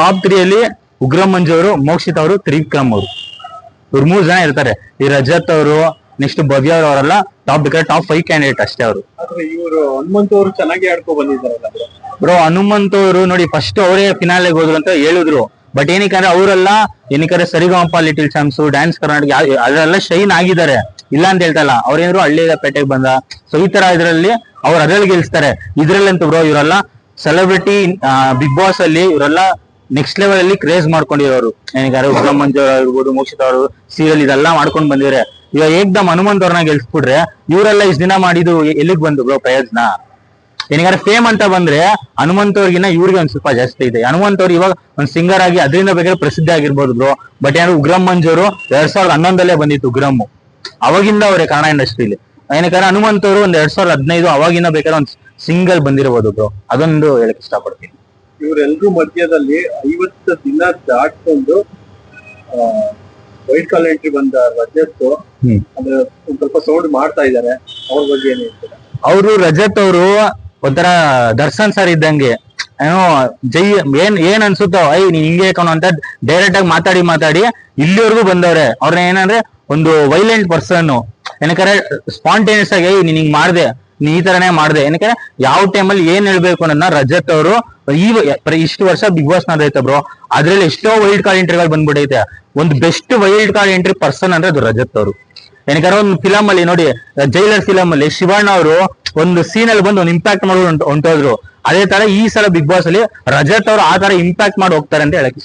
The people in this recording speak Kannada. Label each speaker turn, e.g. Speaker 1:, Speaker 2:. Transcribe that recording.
Speaker 1: ಟಾಪ್ ತ್ರೀ ಅಲ್ಲಿ ಉಗ್ರ ಮಂಜು ಅವರು ಮೋಕ್ಷಿತ್ ಅವರು ತ್ರಿವಿಕ್ರಮ್ ಅವರು. ಇವ್ರು ಮೂರ್ ಜನ ಇರ್ತಾರೆ. ಈ ರಜತ್ ಅವರು ನೆಕ್ಸ್ಟ್ ಭವ್ಯ ಅವರು ಅವರೆಲ್ಲ ಟಾಪ್ ಬೇಕಾದ್ರೆ ಟಾಪ್ ಫೈವ್ ಕ್ಯಾಂಡಿಡೇಟ್ ಅಷ್ಟೇ ಅವರು.
Speaker 2: ಇವರು ಹನುಮಂತ ಅವರು ಚೆನ್ನಾಗಿ ಆಡ್ಕೊ ಬಂದಿದ್ದಾರೆ.
Speaker 1: ಬ್ರೋ ಹನುಮಂತ್ ಅವರು ನೋಡಿ ಫಸ್ಟ್ ಅವರೇ ಫಿನಾಲೆಗೆ ಹೋದ್ರು ಅಂತ ಹೇಳಿದ್ರು. ಬಟ್ ಏನಕ್ಕಂದ್ರೆ ಅವರೆಲ್ಲ ಏನಕ್ಕಂದ್ರೆ Sarigamapa little champs dance Karnataka ಅದರೆಲ್ಲ shine ಆಗಿದ್ದಾರೆ. ಇಲ್ಲ ಅಂತ ಹೇಳ್ತಲ್ಲ ಇಲ್ಲ ಅವ್ರೇನಾದ್ರು ಪೇಟೆಗೆ ಬಂದ ಸೊ ಈ ತರ ಇದರಲ್ಲಿ ಅವ್ರು ಅದ್ರಲ್ಲಿ ಗೆಲ್ಸ್ತಾರೆ. ಇದ್ರಲ್ಲಂತೂ ಬ್ರೋ ಇವರೆಲ್ಲ ಸೆಲೆಬ್ರಿಟಿ ಬಿಗ್ ಬಾಸ್ ಅಲ್ಲಿ ಇವರೆಲ್ಲ ನೆಕ್ಸ್ಟ್ ಲೆವೆಲ್ ಅಲ್ಲಿ ಕ್ರೇಜ್ ಮಾಡ್ಕೊಂಡಿರೋರು. ಏನಕ್ಕೆ ಉಗ್ರಂ ಮಂಜು ಆಗಿರ್ಬೋದು ಮೋಕ್ಷಿತ್ ಅವರು ಸೀರಿಯಲ್ ಇದೆಲ್ಲ ಮಾಡ್ಕೊಂಡ್ ಬಂದಿದ್ರೆ ಇವಾಗ ಏಕ್ದಮ್ ಹನುಮಂತ್ ಅವ್ರನ್ನ ಗೆಲ್ಸ್ಬಿಟ್ರೆ ಇವರೆಲ್ಲ ಇಷ್ಟ ದಿನ ಮಾಡಿದ್ದು ಎಲ್ಲಿಗ್ ಬಂದು ಬ್ರೋ ಪ್ರಯೋಜನ? ಏನಿಗಾರ ಫೇಮ್ ಅಂತ ಬಂದ್ರೆ ಹನುಮಂತ್ ಅವ್ರಿಗಿನ್ನ ಇವ್ರಿಗೆ ಒಂದ್ ಸ್ವಲ್ಪ ಜಾಸ್ತಿ ಇದೆ. ಹನುಮಂತ್ ಅವ್ರು ಇವಾಗ ಒಂದ್ ಸಿಂಗರ್ ಆಗಿ ಅದರಿಂದ ಬೇಕಾದ್ರೆ ಪ್ರಸಿದ್ಧ ಆಗಿರ್ಬೋದು ಬ್ರೋ ಬಟ್ ಏನಾದ್ರು ಉಗ್ರಂ ಮಂಜು ಅವರು ಎರಡ್ ಸಾವಿರದ ಹನ್ನೊಂದಲ್ಲೇ ಬಂದಿತ್ತು ಉಗ್ರಮ್ ಅವಾಗಿಂದ ಅವರೇ ಕನ್ನಡ ಇಂಡಸ್ಟ್ರಿಲಿ. ಏನಕ್ಕಾದ್ರೆ ಹನುಮಂತ ಅವರು ಒಂದ್ ಎರಡ್ ಸಾವಿರದ ಹದಿನೈದು ಅವಾಗಿಂದ ಬೇಕಾದ್ರೆ ಒಂದ್ ಸಿಂಗಲ್ ಬಂದಿರಬಹುದು ಬ್ರೋ ಅದೊಂದು ಹೇಳಕ್ ಇಷ್ಟಪಡ್ತೀನಿ.
Speaker 2: ಇವರೆಲ್ಲರೂ ಮಧ್ಯದಲ್ಲಿ ಐವತ್ತು ದಿನ ದಾಟ್ಕೊಂಡು ವೈಟ್ ಕಾಲ್ ಎಂಟ್ರಿ ಬಂದ ರಜತ್. ಅಂದ್ರೆ ಒಂದ್ ಸ್ವಲ್ಪ ಸೌಂಡ್ ಮಾಡ್ತಾ ಇದ್ದಾರೆ. ಅವ್ರ ಬಗ್ಗೆ ಏನ್ ಹೇಳ್ತೀರಾ?
Speaker 1: ಅವರು ರಜತ್ ಅವರು ಒಂಥರ ದರ್ಶನ್ ಸರ್ ಇದ್ದಂಗೆ. ಏನೋ ಜೈ ಏನ್ ಏನ್ ಅನ್ಸುತ್ತೋ ಐ ನೀನ್ ಹಿಂಗೆ ಕಣೋ ಅಂತ ಡೈರೆಕ್ಟ್ ಆಗಿ ಮಾತಾಡಿ ಮಾತಾಡಿ ಇಲ್ಲಿವರೆಗೂ ಬಂದವ್ರೆ. ಅವ್ರನ್ನ ಏನಂದ್ರೆ ಒಂದು ವೈಲೆಂಟ್ ಪರ್ಸನ್ ಏನಕ್ಕಾರೆ ಸ್ಪಾಂಟೇನಿಯಸ್ ಆಗಿ "ಏಯ್, ನೀನ್ ಹಿಂಗ್ ಮಾಡ್ದೆ. ನೀ ಈ ತರನೇ ಮಾಡ್ದೆ. ಏನಕ್ಕೆ ಯಾವ ಟೈಮಲ್ಲಿ ಏನ್ ಹೇಳ್ಬೇಕು ಅನ್ನೋದನ್ನ ರಜತ್ ಅವರು ಈ ಇಷ್ಟು ವರ್ಷ ಬಿಗ್ ಬಾಸ್ ನಡೈತೆ ಬ್ರೋ. ಅದ್ರಲ್ಲಿ ಎಷ್ಟೋ ವೈಲ್ಡ್ ಕಾರ್ಡ್ ಎಂಟ್ರಿಗಳು ಬಂದ್ಬಿಟ್ಟೈತೆ ಒಂದು best wild card entry person ಅಂದ್ರೆ ಅದು ರಜತ್ ಅವರು. ಏನಕ್ಕೆ ಒಂದು ಫಿಲಮ್ ಅಲ್ಲಿ ನೋಡಿ, ಜೈಲರ್ ಫಿಲಮ್ ಅಲ್ಲಿ ಶಿವಣ್ಣ ಅವರು ಒಂದು ಸೀನ್ ಅಲ್ಲಿ ಬಂದು ಒಂದು ಇಂಪ್ಯಾಕ್ಟ್ ಮಾಡೋದು ಹೊಂಟೋದ್ರು ಅದೇ ತರ ಈ ಸಲ ಬಿಗ್ ಬಾಸ್ ಅಲ್ಲಿ ರಜತ್ ಅವರು ಆ ತರ ಇಂಪ್ಯಾಕ್ಟ್ ಮಾಡಿ ಹೋಗ್ತಾರೆ ಅಂತ ಹೇಳಕ್